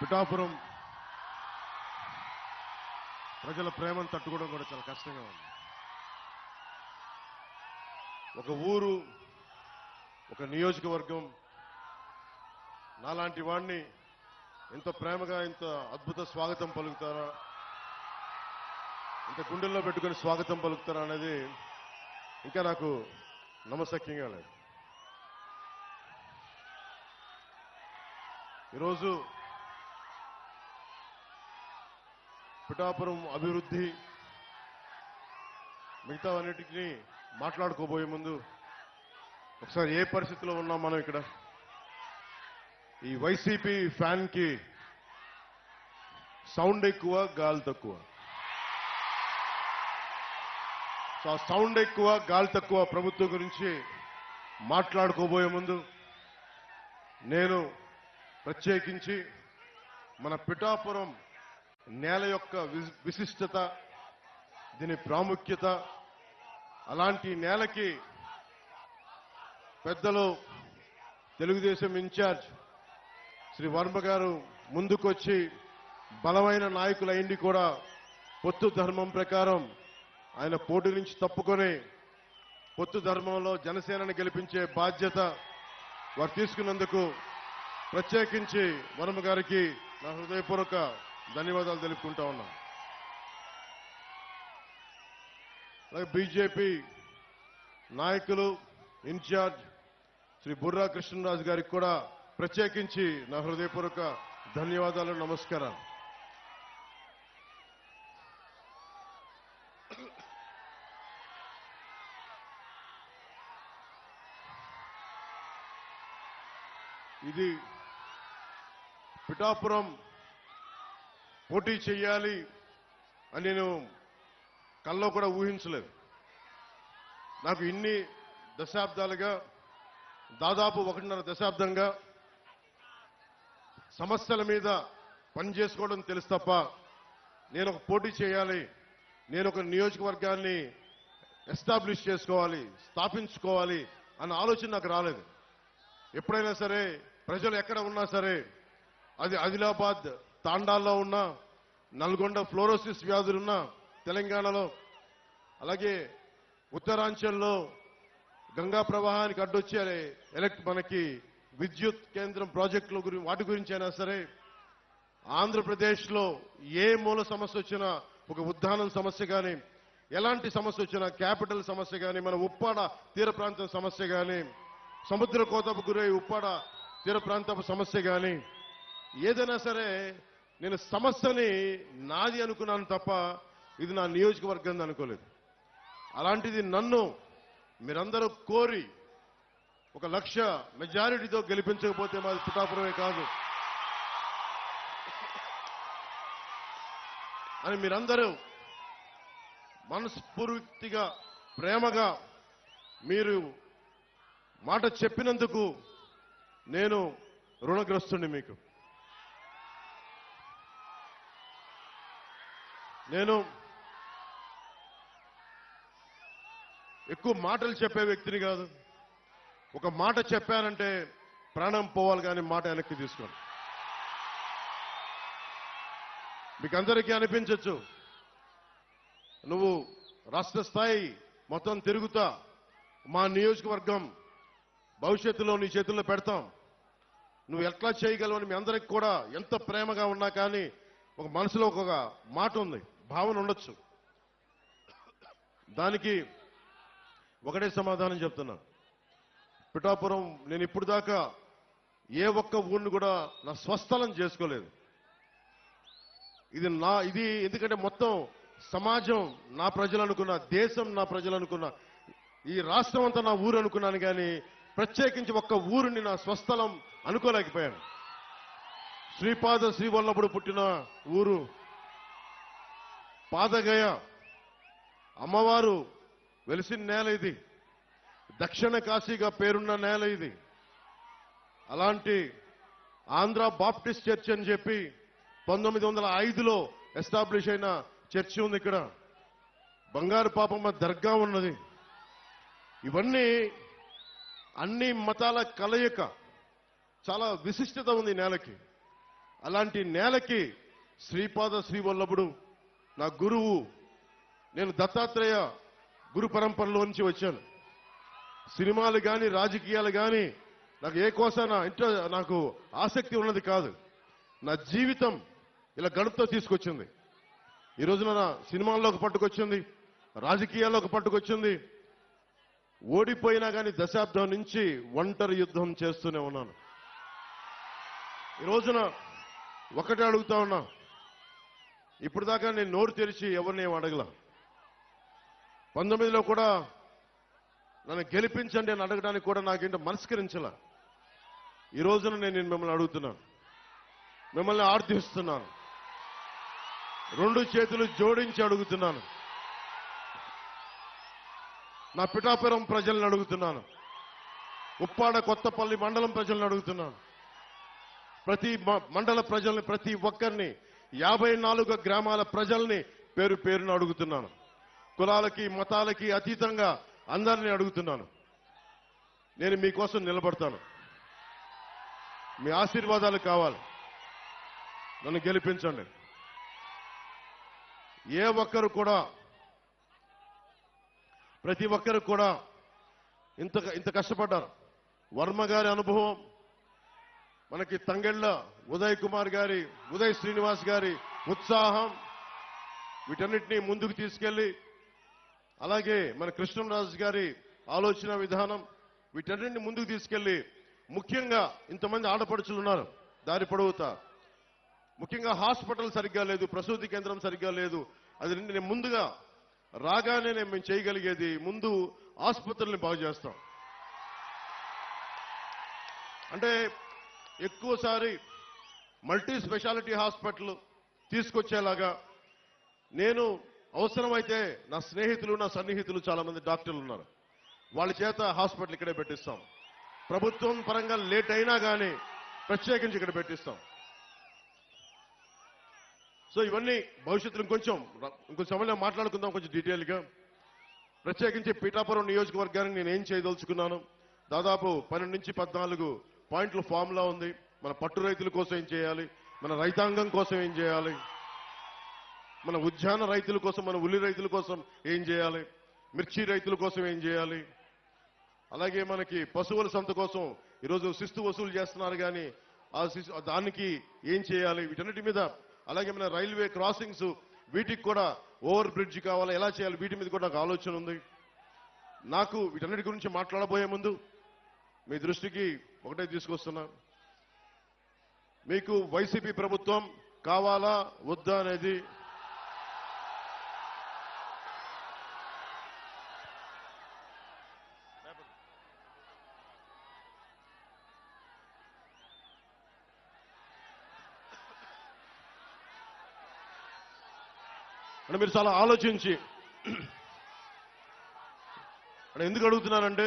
పిఠాపురం. ప్రజల ప్రేమను తట్టుకోవడం కూడా చాలా కష్టంగా ఉంది. ఒక ఊరు ఒక నియోజకవర్గం నాలాంటి వాడిని ఎంత ప్రేమగా ఇంత అద్భుత స్వాగతం పలుకుతారా? ఇంత గుండెల్లో పెట్టుకొని స్వాగతం పలుకుతారా అనేది ఇంకా నాకు నమసక్యంగా లేదు. ఈరోజు పిఠాపురం అభివృద్ధి మిగతావన్నిటికి మాట్లాడుకోబోయే ముందు ఒకసారి ఏ పరిస్థితిలో ఉన్నాం మనం ఇక్కడ? ఈ వైసీపీ ఫ్యాన్కి సౌండ్ ఎక్కువ గాలి తక్కువ. సో ఆ సౌండ్ ఎక్కువ గాలి తక్కువ ప్రభుత్వం గురించి మాట్లాడుకోబోయే ముందు నేను ప్రత్యేకించి మన పిఠాపురం నేల యొక్క విశిష్టత దీని ప్రాముఖ్యత అలాంటి నేలకి పెద్దలు తెలుగుదేశం ఇన్ఛార్జ్ శ్రీ వర్మ గారు ముందుకొచ్చి బలమైన నాయకులైంది కూడా పొత్తు ధర్మం ప్రకారం. ఆయన పోటీ నుంచి తప్పుకొని పొత్తు ధర్మంలో జనసేనని గెలిపించే బాధ్యత వారు తీసుకున్నందుకు ప్రత్యేకించి వర్మ గారికి నా హృదయపూర్వక ధన్యవాదాలు తెలుపుకుంటా ఉన్నా. అలాగే బీజేపీ నాయకులు ఇన్ఛార్జ్ శ్రీ బుర్రా కృష్ణరాజు గారికి కూడా ప్రత్యేకించి నా హృదయపూర్వక ధన్యవాదాలు నమస్కారం ఇది పిఠాపురం పోటీ చేయాలి అని నేను కల్లో కూడా ఊహించలేదు. నాకు ఇన్ని దశాబ్దాలుగా దాదాపు ఒకటిన్నర దశాబ్దంగా సమస్యల మీద పనిచేసుకోవడం తెలుసు తప్ప నేను ఒక పోటీ చేయాలి నేను ఒక నియోజకవర్గాన్ని ఎస్టాబ్లిష్ చేసుకోవాలి స్థాపించుకోవాలి అన్న ఆలోచన నాకు రాలేదు. ఎప్పుడైనా సరే ప్రజలు ఎక్కడ ఉన్నా సరే అది ఆదిలాబాద్ తాండాల్లో ఉన్న నల్గొండ ఫ్లోరోసిస్ వ్యాధులున్న తెలంగాణలో అలాగే ఉత్తరాంచల్లో గంగా ప్రవాహానికి అడ్డొచ్చే ఎలక్ట్ మనకి విద్యుత్ కేంద్రం ప్రాజెక్టుల గురించి వాటి గురించి అయినా సరే ఆంధ్రప్రదేశ్లో ఏ మూల సమస్య వచ్చినా ఒక ఉద్దానం సమస్య కానీ ఎలాంటి సమస్య వచ్చినా క్యాపిటల్ సమస్య కానీ మన ఉప్పాడ తీర ప్రాంతం సమస్య కానీ సముద్ర కోతపు గురై ఉప్పాడ తీర ప్రాంతపు సమస్య కానీ ఏదైనా సరే నేను సమస్యని నాది అనుకున్నాను తప్ప ఇది నా నియోజకవర్గం అనుకోలేదు. అలాంటిది నన్ను మీరందరూ కోరి ఒక లక్ష మెజారిటీతో గెలిపించకపోతే మాది పుటాపురమే కాదు. అని మీరందరూ మనస్ఫూర్తిగా ప్రేమగా మీరు మాట చెప్పినందుకు నేను రుణగ్రస్తుని మీకు. నేను ఎక్కువ మాటలు చెప్పే వ్యక్తిని కాదు. ఒక మాట చెప్పానంటే ప్రాణం పోవాలి కానీ మాట వెనక్కి తీసుకోండి మీకు అందరికీ అనిపించవచ్చు నువ్వు రాష్ట్ర స్థాయి మొత్తం తిరుగుతా మా నియోజకవర్గం భవిష్యత్తులో నీ చేతుల్లో పెడతాం. నువ్వు ఎట్లా చేయగలవని మీ అందరికి కూడా ఎంత ప్రేమగా ఉన్నా కానీ ఒక మనసులో ఒక మాట ఉంది. భావన ఉండొచ్చు. దానికి ఒకటే సమాధానం చెప్తున్నా. పిఠాపురం నేను ఇప్పుడు దాకా ఏ ఒక్క ఊరిని కూడా నా స్వస్థలం చేసుకోలేదు. ఇది నా ఇది ఎందుకంటే మొత్తం సమాజం నా ప్రజలు అనుకున్న దేశం నా ప్రజలు అనుకున్న ఈ రాష్ట్రం అంతా నా ఊరు అనుకున్నాను కానీ ప్రత్యేకించి ఒక్క ఊరిని నా స్వస్థలం అనుకోలేకపోయాను. శ్రీపాద శ్రీవల్లభుడు పుట్టిన ఊరు పాదగయ అమ్మవారు వెలిసిన నేల ఇది. దక్షిణ కాశీగా పేరున్న నేల ఇది. అలాంటి ఆంధ్ర బాప్టిస్ట్ చర్చ్ అని చెప్పి పంతొమ్మిది వందల ఐదులో ఎస్టాబ్లిష్ అయిన చర్చి ఉంది ఇక్కడ. బంగారు పాపమ్మ దర్గా ఉన్నది. ఇవన్నీ అన్ని మతాల కలయిక. చాలా విశిష్టత ఉంది నేలకి. అలాంటి నేలకి శ్రీపాద శ్రీవల్లభుడు నా గురువు నేను దత్తాత్రేయ గురు పరంపరలో నుంచి వచ్చాను. సినిమాలు కానీ రాజకీయాలు కానీ నాకు ఏ కోసనా ఇంట్లో నాకు ఆసక్తి ఉన్నది కాదు. నా జీవితం ఇలా గడుపుతో తీసుకొచ్చింది. ఈ రోజున నా సినిమాల్లోకి పట్టుకొచ్చింది రాజకీయాల్లోకి పట్టుకొచ్చింది. ఓడిపోయినా కానీ దశాబ్దం నుంచి ఒంటరి యుద్ధం చేస్తూనే ఉన్నాను. ఈ రోజున ఒకటే అడుగుతా ఉన్నా ఇప్పుడు దాకా నేను నోరు తెరిచి ఎవరిని ఏం అడగల. పంతొమ్మిదిలో కూడా నన్ను గెలిపించండి అని అడగడానికి కూడా నాకేంటో మనస్కరించల. ఈ రోజున నేను మిమ్మల్ని అడుగుతున్నాను. మిమ్మల్ని ఆర్థిస్తున్నాను. రెండు చేతులు జోడించి అడుగుతున్నాను. నా పిఠాపురం ప్రజల్ని అడుగుతున్నాను. ఉప్పాడ కొత్తపల్లి మండలం ప్రజల్ని అడుగుతున్నాను. ప్రతి మ- మండల ప్రజల్ని ప్రతి ఒక్కరిని యాభై నాలుగు గ్రామాల ప్రజల్ని పేరు పేరును అడుగుతున్నాను. కులాలకి మతాలకి అతీతంగా అందరినీ అడుగుతున్నాను. నేను మీకోసం నిలబడతాను. మీ ఆశీర్వాదాలు కావాలి. నన్ను గెలిపించండి. ఏ ఒక్కరు కూడా ప్రతి ఒక్కరు కూడా ఇంత ఇంత కష్టపడ్డారు. వర్మ గారి అనుభవం మనకి తంగెళ్ళ ఉదయ్ కుమార్ గారి ఉదయ్ శ్రీనివాస్ గారి ఉత్సాహం వీటన్నిటినీ ముందుకు తీసుకెళ్ళి అలాగే మన కృష్ణరాజు గారి ఆలోచన విధానం వీటన్నిటిని ముందుకు తీసుకెళ్ళి ముఖ్యంగా ఇంతమంది ఆడపడుచులు ఉన్నారు దారి పొడవుతా. ముఖ్యంగా హాస్పిటల్ సరిగ్గా లేదు ప్రసూతి కేంద్రం సరిగ్గా లేదు అది నేను ముందుగా రాగానే నేను మేము చేయగలిగేది ముందు ఆసుపత్రుల్ని బాగు చేస్తాం. అంటే ఎక్కువసారి మల్టీ స్పెషాలిటీ హాస్పిటల్ తీసుకొచ్చేలాగా నేను అవసరమైతే నా స్నేహితులు నా సన్నిహితులు చాలామంది డాక్టర్లు ఉన్నారు. వాళ్ళ చేత హాస్పిటల్ ఇక్కడే పెట్టిస్తాం. ప్రభుత్వం పరంగా లేట్ అయినా కానీ ప్రత్యేకించి ఇక్కడ పెట్టిస్తాం. సో ఇవన్నీ భవిష్యత్తులో ఇంకొంచెం ర- ఇంకొంచెం సమయంలో మాట్లాడుకుందాం కొంచెం డీటెయిల్గా ప్రత్యేకించి పీఠాపురం నియోజకవర్గానికి నేను ఏం చేయదలుచుకున్నాను? దాదాపు పన్నెండు నుంచి పద్నాలుగు పాయింట్ల ఫార్ములా ఉంది. మన పట్టు రైతుల కోసం ఏం చేయాలి? మన రైతాంగం కోసం ఏం చేయాలి? మన ఉద్యాన రైతుల కోసం మన ఉల్లి రైతుల కోసం ఏం చేయాలి? మిర్చి రైతుల కోసం ఏం చేయాలి? అలాగే మనకి పశువుల సంత కోసం ఈరోజు శిస్తు వసూలు చేస్తున్నారు కానీ ఆ శిస్తు దానికి ఏం చేయాలి? వీటన్నిటి మీద అలాగే మన రైల్వే క్రాసింగ్స్ వీటికి కూడా ఓవర్ బ్రిడ్జ్ కావాలా. ఎలా చేయాలి? వీటి మీద కూడా నాకు ఆలోచన ఉంది. నాకు వీటన్నిటి గురించి మాట్లాడబోయే ముందు మీ దృష్టికి ఒకటే తీసుకొస్తున్నా. మీకు వైసీపీ ప్రభుత్వం కావాలా వద్దా అనేది అంటే మీరు చాలా ఆలోచించి అంటే ఎందుకు అడుగుతున్నానంటే